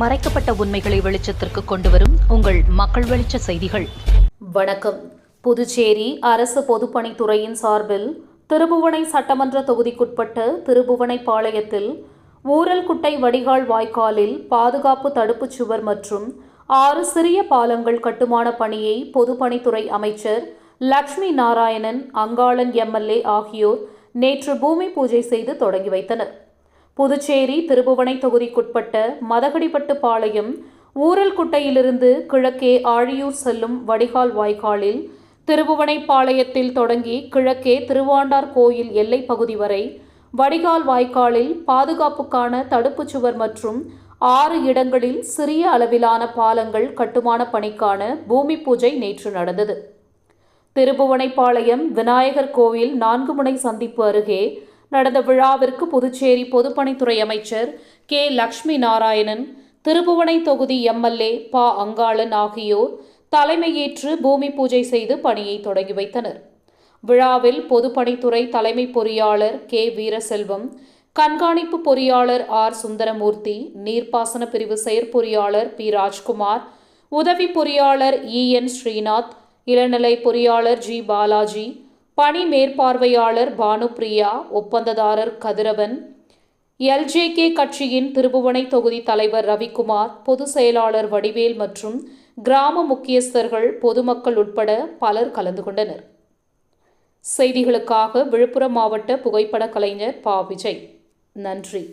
மறைக்கப்பட்ட உண்மைகளை வெளிச்சத்திற்கு கொண்டுவரும் உங்கள் மக்கள் வெளிச்ச செய்திகள். வணக்கம். புதுச்சேரி அரசு பொதுப்பணித்துறையின் சார்பில் திருபுவனை சட்டமன்ற தொகுதிக்குட்பட்ட திருபுவனைப்பாளையத்தில் ஊரல்குட்டை வடிகால் வாய்க்காலில் பாதுகாப்பு தடுப்புச் சுவர் மற்றும் ஆறு சிறிய பாலங்கள் கட்டுமான பணியை பொதுப்பணித்துறை அமைச்சர் லக்ஷ்மி நாராயணன் அங்காளன் எம்எல்ஏ ஆகியோர் நேற்று பூமி பூஜை செய்து தொடங்கி வைத்தனர். புதுச்சேரி திருபுவனை தொகுதிக்குட்பட்ட மதகடிப்பட்டு பாளையம் ஊரல்குட்டையிலிருந்து கிழக்கே ஆழியூர் செல்லும் வடிகால் வாய்க்காலில் திருபுவனைப்பாளையத்தில் தொடங்கி கிழக்கே திருவாண்டார் கோயில் எல்லை பகுதி வரை வடிகால் வாய்க்காலில் பாதுகாப்புக்கான தடுப்புச் சுவர் மற்றும் ஆறு இடங்களில் சிறிய அளவிலான பாலங்கள் கட்டுமான பணிக்கான பூமி பூஜை நேற்று நடந்தது. திருபுவனைப்பாளையம் விநாயகர் கோவில் நான்கு முனை சந்திப்பு அருகே நடந்த விழாவிற்கு புதுச்சேரி பொதுப்பணித்துறை அமைச்சர் கே லக்ஷ்மி நாராயணன் திருபுவனை தொகுதி எம்எல்ஏ ப. அங்காளன் ஆகியோர் தலைமையேற்று பூமி பூஜை செய்து பணியை தொடங்கி வைத்தனர். விழாவில் பொதுப்பணித்துறை தலைமை பொறியாளர் கே. வீரசெல்வம் கண்காணிப்பு பொறியாளர் ஆர். சுந்தரமூர்த்தி நீர்ப்பாசன பிரிவு செயற்பொறியாளர் பி. ராஜ்குமார் உதவி பொறியாளர் இ. என். ஸ்ரீநாத் இளநிலை பொறியாளர் ஜி. பாலாஜி பணி மேற்பார்வையாளர் பானுப்ரியா ஒப்பந்ததாரர் கதிரவன் எல்ஜேகே கட்சியின் திருபுவனை தொகுதி தலைவர் ரவிக்குமார் பொதுச் செயலாளர் வடிவேல் மற்றும் கிராம முக்கியஸ்தர்கள் பொதுமக்கள் உட்பட பலர் கலந்து கொண்டனர். செய்திகளுக்காக விழுப்புரம் மாவட்ட புகைப்பட கலைஞர் பா. விஜய். நன்றி.